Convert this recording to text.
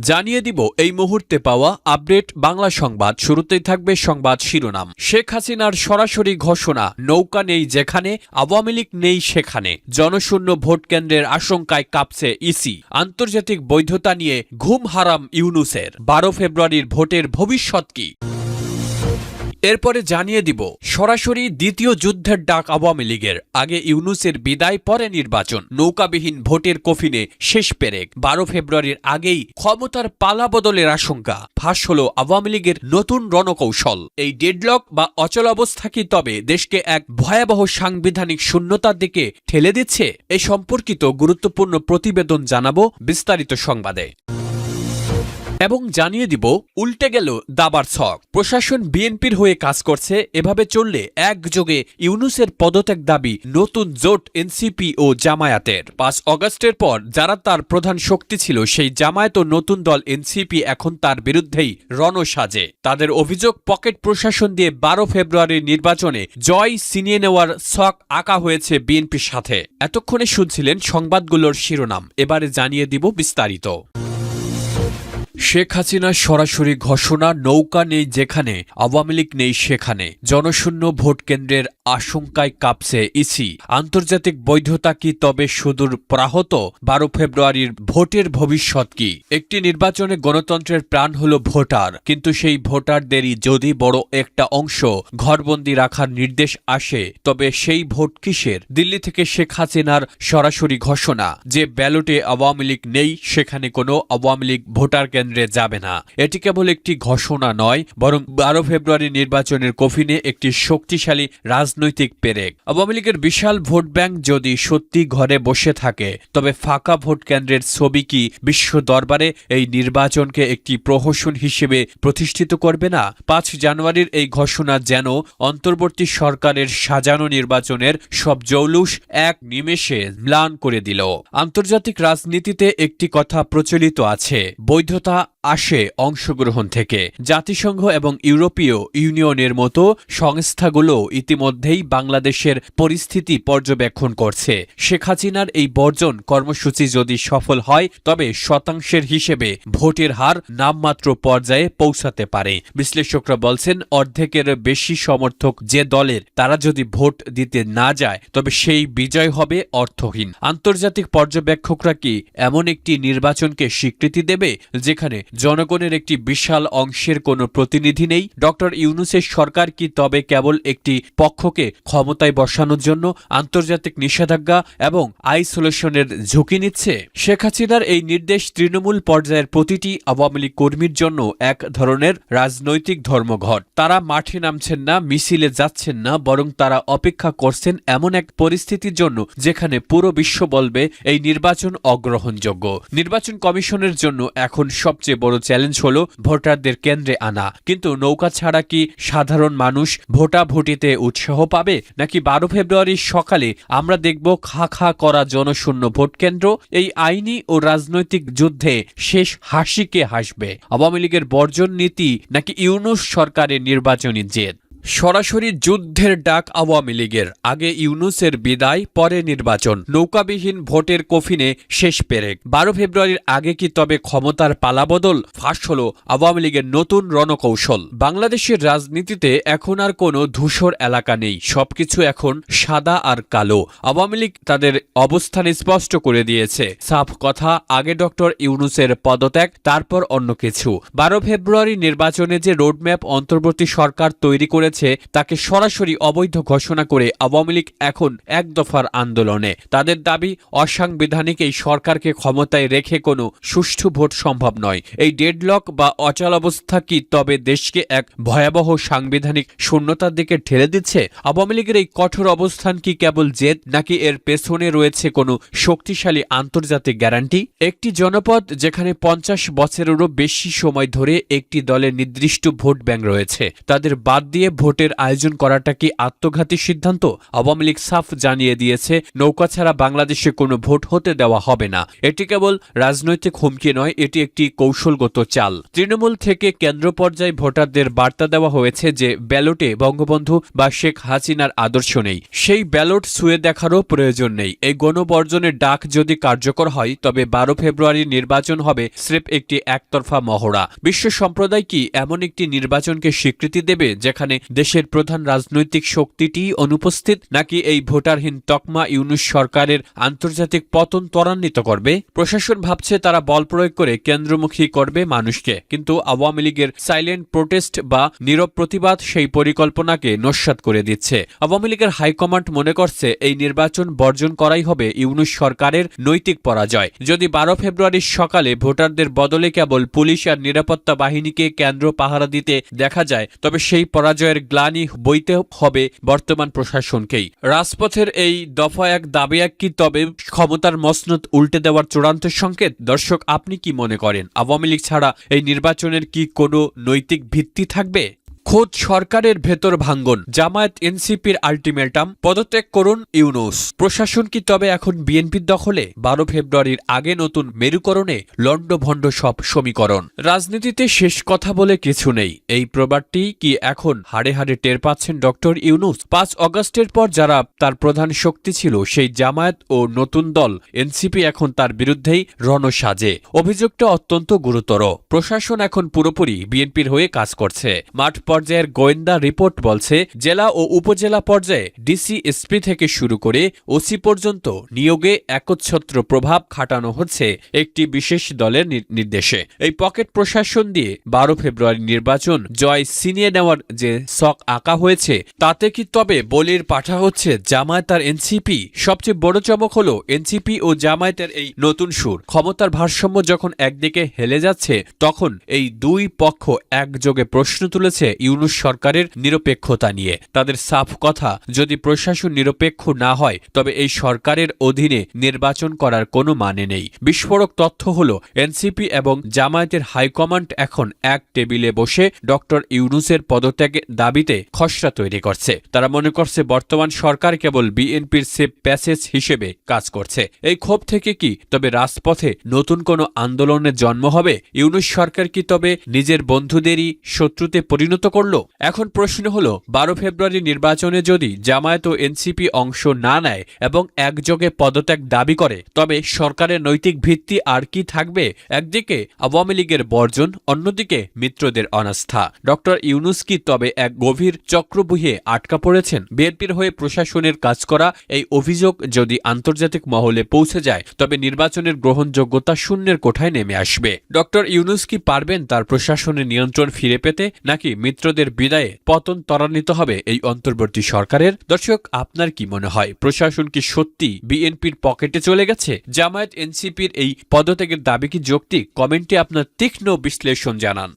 জানিয়ে দিব এই মুহূর্তে পাওয়া আপডেট বাংলা সংবাদ। শুরুতেই থাকবে সংবাদ শিরোনাম। শেখ হাসিনার সরাসরি ঘোষণা, নৌকা নেই যেখানে, আওয়ামী লীগ নেই সেখানে। জনশূন্য ভোট কেন্দ্রের আশঙ্কায় কাঁপছে ইসি। আন্তর্জাতিক বৈধতা নিয়ে ঘুম হারাম ইউনুসের। বারো ফেব্রুয়ারির ভোটের ভবিষ্যৎ কি? এরপরে জানিয়ে দিব, সরাসরি দ্বিতীয় যুদ্ধের ডাক আওয়ামী লীগের। আগে ইউনুসের বিদায়, পরে নির্বাচন। নৌকাবিহীন ভোটের কফিনে শেষ পেরেক। বারো ফেব্রুয়ারির আগেই ক্ষমতার পালা বদলের আশঙ্কা। ফাঁস হল আওয়ামী লীগের নতুন রণকৌশল। এই ডেডলক বা অচলাবস্থা কি তবে দেশকে এক ভয়াবহ সাংবিধানিক শূন্যতার দিকে ঠেলে দিচ্ছে? এ সম্পর্কিত গুরুত্বপূর্ণ প্রতিবেদন জানাব বিস্তারিত সংবাদে। এবং জানিয়ে দিব, উল্টে গেল দাবার ছক। প্রশাসন বিএনপির হয়ে কাজ করছে, এভাবে চললে একযোগে ইউনুসের পদত্যাগ দাবি নতুন জোট এনসিপি ও জামায়াতের। পাঁচ অগস্টের পর যারা তার প্রধান শক্তি ছিল, সেই জামায়াত ও নতুন দল এনসিপি এখন তার বিরুদ্ধেই রণ সাজে তাদের অভিযোগ, পকেট প্রশাসন দিয়ে বারো ফেব্রুয়ারির নির্বাচনে জয় ছিনিয়ে নেওয়ার ছক আঁকা হয়েছে বিএনপির সাথে। এতক্ষণে শুনছিলেন সংবাদগুলোর শিরোনাম। এবারে জানিয়ে দিব বিস্তারিত। শেখ হাসিনার সরাসরি ঘোষণা, নৌকা নেই যেখানে, আওয়ামী লীগ নেই সেখানে। জনশূন্য ভোট কেন্দ্রের আশঙ্কায় কাঁপছে ইসি। আন্তর্জাতিক বৈধতা কি তবে সুদূর প্রাহত? বারো ফেব্রুয়ারির ভোটের ভবিষ্যৎ কি? একটি নির্বাচনে গণতন্ত্রের প্রাণ হল ভোটার। কিন্তু সেই ভোটারদেরই যদি বড় একটা অংশ ঘরবন্দি রাখার নির্দেশ আসে, তবে সেই ভোট কিসের? দিল্লি থেকে শেখ হাসিনার সরাসরি ঘোষণা, যে ব্যালটে আওয়ামী লীগ নেই, সেখানে কোনো আওয়ামী লীগ ভোটার কেন্দ্রে যাবে না। এটি কেবল একটি ঘোষণা নয়, বরং বারো ফেব্রুয়ারি নির্বাচনের কফিনে একটি শক্তিশালী রাজনৈতিক পেরেক। আওয়ামী লীগের বিশাল ভোট ব্যাংক যদি সত্যি ঘরে বসে থাকে, তবে ফাঁকা ভোট কেন্দ্রের ছবি কি বিশ্ব দরবারে এই নির্বাচনকে একটি প্রহসন হিসেবে প্রতিষ্ঠিত করবে না? পাঁচ জানুয়ারির এই ঘোষণা যেন অন্তর্বর্তী সরকারের সাজানো নির্বাচনের সব জৌলুস এক নিমেষে ম্লান করে দিল। আন্তর্জাতিক রাজনীতিতে একটি কথা প্রচলিত আছে, বৈধতা あ আসে অংশগ্রহণ থেকে। জাতিসংঘ এবং ইউরোপীয় ইউনিয়নের মতো সংস্থাগুলো ইতিমধ্যেই বাংলাদেশের পরিস্থিতি পর্যবেক্ষণ করছে। শেখ হাসিনার এই বর্জন কর্মসূচি যদি সফল হয়, তবে শতাংশের হিসেবে ভোটের হার নামমাত্র পর্যায়ে পৌঁছাতে পারে। বিশ্লেষকরা বলছেন, অর্ধেকের বেশি সমর্থক যে দলের, তারা যদি ভোট দিতে না যায়, তবে সেই বিজয় হবে অর্থহীন। আন্তর্জাতিক পর্যবেক্ষকরা কি এমন একটি নির্বাচনকে স্বীকৃতি দেবে, যেখানে জনগণের একটি বিশাল অংশের কোনো প্রতিনিধি নেই। ডক্টর ইউনুসের সরকার কি তবে কেবল একটি পক্ষকে ক্ষমতায় বসানোর জন্য আন্তর্জাতিক নিষেধাজ্ঞা এবং আইসোলেশনের ঝুঁকি নিচ্ছে? শেখ হাসিনার এই নির্দেশ তৃণমূল পর্যায়ের প্রতিটি আওয়ামী লীগ কর্মীর জন্য এক ধরনের রাজনৈতিক ধর্মঘট। তারা মাঠে নামছেন না, মিছিলে যাচ্ছেন না, বরং তারা অপেক্ষা করছেন এমন এক পরিস্থিতির জন্য যেখানে পুরো বিশ্ব বলবে, এই নির্বাচন অগ্রহণযোগ্য। নির্বাচন কমিশনের জন্য এখন সবচেয়ে বড় চ্যালেঞ্জ হল ভোটারদের কেন্দ্রে আনা। কিন্তু নৌকা ছাড়া কি সাধারণ মানুষ ভোটাভুটিতে উৎসাহ পাবে? নাকি বারো ফেব্রুয়ারির সকালে আমরা দেখব খা খা করা জনশূন্য ভোট কেন্দ্র? এই আইনি ও রাজনৈতিক যুদ্ধে শেষ হাসিকে হাসবে? আওয়ামী লীগের বর্জন নীতি নাকি ইউনুস সরকারের নির্বাচনী জেদ? সরাসরি যুদ্ধের ডাক আওয়ামী লীগের। আগে ইউনুসের বিদায়, পরে নির্বাচন। নৌকাবিহীন ভোটের কফিনে শেষ পেরেক। বারো ফেব্রুয়ারির আগে কি তবে ক্ষমতার পালাবদল ফাঁস হল আওয়ামী লীগের নতুন রণকৌশল। বাংলাদেশের রাজনীতিতে এখন আর কোনো ধূসর এলাকা নেই। সবকিছু এখন সাদা আর কালো। আওয়ামী লীগ তাদের অবস্থান স্পষ্ট করে দিয়েছে। সাফ কথা, আগে ডক্টর ইউনুসের পদত্যাগ, তারপর অন্য কিছু। বারো ফেব্রুয়ারি নির্বাচনে যে রোডম্যাপ অন্তর্বর্তী সরকার তৈরি করে করেছে তাকে সরাসরি অবৈধ ঘোষণা করে আওয়ামী লীগ এখন এক দফার আন্দোলনে। তাদের দাবি অসাংবিধানিক এই সরকারকে ক্ষমতায় রেখে কোনো সুষ্ঠু ভোট সম্ভব নয়। এই ডেডলক বা অচলাবস্থা কি তবে দেশকে এক ভয়াবহ সাংবিধানিক শূন্যতার দিকে ঠেলে দিচ্ছে? আওয়ামী লীগের এই কঠোর অবস্থান কি কেবল জেদ, নাকি এর পেছনে রয়েছে কোনো শক্তিশালী আন্তর্জাতিক গ্যারান্টি? একটি জনপদ যেখানে পঞ্চাশ বছরেরও বেশি সময় ধরে একটি দলের নির্দিষ্ট ভোট ব্যাংক রয়েছে। তাদের বাদ দিয়ে ভোটের আয়োজন করাটা কি আত্মঘাতী সিদ্ধান্ত? আওয়ামী লীগ সাফ জানিয়ে দিয়েছে, নৌকা ছাড়া বাংলাদেশে কোনো ভোট হতে দেওয়া হবে না। এটি কেবল রাজনৈতিক হুমকি নয়, এটি একটি কৌশলগত চাল। তৃণমূল থেকে কেন্দ্র পর্যায়ে ভোটারদের বার্তা দেওয়া হয়েছে যে, ব্যালটে বঙ্গবন্ধু বা শেখ হাসিনার আদর্শ নেই। সেই ব্যালট ছুঁয়ে দেখারও প্রয়োজন নেই। এই গণবর্জনের ডাক যদি কার্যকর হয়, তবে বারো ফেব্রুয়ারি নির্বাচন হবে স্রেফ একটি একতরফা মহড়া। বিশ্ব সম্প্রদায় কি এমন একটি নির্বাচনকে স্বীকৃতি দেবে, যেখানে দেশের প্রধান রাজনৈতিক শক্তিটি অনুপস্থিত নাকি এই ভোটারহীন তকমা ইউনুস সরকারের আন্তর্জাতিক পতন ত্বরান্বিত করবে? প্রশাসন ভাবছে তারা বল প্রয়োগ করে কেন্দ্রমুখী করবে মানুষকে। কিন্তু আওয়ামী লীগের সাইলেন্ট প্রোটেস্ট বা নীরব প্রতিবাদ সেই পরিকল্পনাকে নস্যাৎ করে দিচ্ছে। আওয়ামী লীগের হাইকমান্ড মনে করছে এই নির্বাচন বর্জন করাই হবে ইউনুস সরকারের নৈতিক পরাজয়। যদি বারো ফেব্রুয়ারির সকালে ভোটারদের বদলে কেবল পুলিশ আর নিরাপত্তা বাহিনীকে কেন্দ্র পাহারা দিতে দেখা যায়, তবে সেই পরাজয়ের গ্লানি বইতে হবে বর্তমান প্রশাসনকেই। রাজপথের এই দফা এক দাবি এক কি তবে ক্ষমতার মসনদ উল্টে দেওয়ার চূড়ান্ত সংকেত? দর্শক, আপনি কি মনে করেন? আওয়ামী লীগ ছাড়া এই নির্বাচনের কি কোনো নৈতিক ভিত্তি থাকবে? খোদ সরকারের ভেতর ভাঙ্গন। জামায়াত এনসিপির আলটিমেটাম। পদত্যাগ করুন ইউনুস। প্রশাসন কি তবে এখন বিএনপির দখলে? বারো ফেব্রুয়ারির আগে নতুন মেরুকরণে লণ্ডভণ্ড সব সমীকরণ। রাজনীতিতে শেষ কথা বলে কিছু নেই। এই প্রবাদটি কি এখন হাড়ে হাড়ে টের পাচ্ছেন ডক্টর ইউনুস? পাঁচ অগস্টের পর যারা তার প্রধান শক্তি ছিল, সেই জামায়াত ও নতুন দল এনসিপি এখন তার বিরুদ্ধেই রণ সাজে অভিযোগটা অত্যন্ত গুরুতর। প্রশাসন এখন পুরোপুরি বিএনপির হয়ে কাজ করছে। মাঠ পর্যায়ের গোয়েন্দা রিপোর্ট বলছে, জেলা ও উপজেলা পর্যায়ে ডিসি, এসপি থেকে শুরু করে ওসি পর্যন্ত নিয়োগে একচ্ছত্র প্রভাব খাটানো হচ্ছে একটি বিশেষ দলের নির্দেশে। এই পকেট প্রশাসন দিয়ে বারো ফেব্রুয়ারি নির্বাচন জয় ছিনিয়ে নেওয়ার যে শখ আঁকা হয়েছে, তাতে কি তবে বলির পাঠা হচ্ছে জামায়াত আর এনসিপি? সবচেয়ে বড় চমক হলো এনসিপি ও জামায়াতের এই নতুন সুর। ক্ষমতার ভারসাম্য যখন একদিকে হেলে যাচ্ছে, তখন এই দুই পক্ষ একযোগে প্রশ্ন তুলেছে ইউনুস সরকারের নিরপেক্ষতা নিয়ে। তাদের সাফ কথা, যদি প্রশাসন নিরপেক্ষ না হয়, তবে এই সরকারের অধীনে নির্বাচন করার কোনো মানে নেই। বিস্ফোরক তথ্য হল, এনসিপি এবং জামায়াতের হাইকমান্ড এখন এক টেবিলে বসে ডক্টর ইউনুসের পদত্যাগের দাবিতে খসড়া তৈরি করছে। তারা মনে করছে বর্তমান সরকার কেবল বিএনপির সেফ প্যাসেজ হিসেবে কাজ করছে। এই ক্ষোভ থেকে কি তবে রাজপথে নতুন কোনো আন্দোলনের জন্ম হবে? ইউনুস সরকার কি তবে নিজের বন্ধুদেরই শত্রুতে পরিণত করল এখন প্রশ্ন হলো, বারো ফেব্রুয়ারি নির্বাচনে যদি জামায়াত ও এনসিপি অংশ না নেয় এবং একযোগে পদত্যাগ দাবি করে, তবে সরকারের নৈতিক ভিত্তি আর কি থাকবে? একদিকে আওয়ামী লীগের বর্জন, অন্যদিকে মিত্রদের অনাস্থা। ডক্টর ইউনুস কি তবে এক গভীর চক্রবুহে আটকা পড়েছেন? বিএনপির হয়ে প্রশাসনের কাজ করা, এই অভিযোগ যদি আন্তর্জাতিক মহলে পৌঁছে যায়, তবে নির্বাচনের গ্রহণযোগ্যতা শূন্যের কোঠায় নেমে আসবে। ডক্টর ইউনুস কি পারবেন তার প্রশাসনের নিয়ন্ত্রণ ফিরে পেতে, নাকি মিত্রদের বিদায়ে পতন ত্বরান্বিত হবে এই অন্তর্বর্তী সরকারের। দর্শক, আপনার কি মনে হয়? প্রশাসন কি সত্যি বিএনপির পকেটে চলে গেছে? জামায়াত এনসিপির এই পদত্যাগের দাবি কি যৌক্তিক? কমেন্টে আপনার তীক্ষ্ণ বিশ্লেষণ জানান।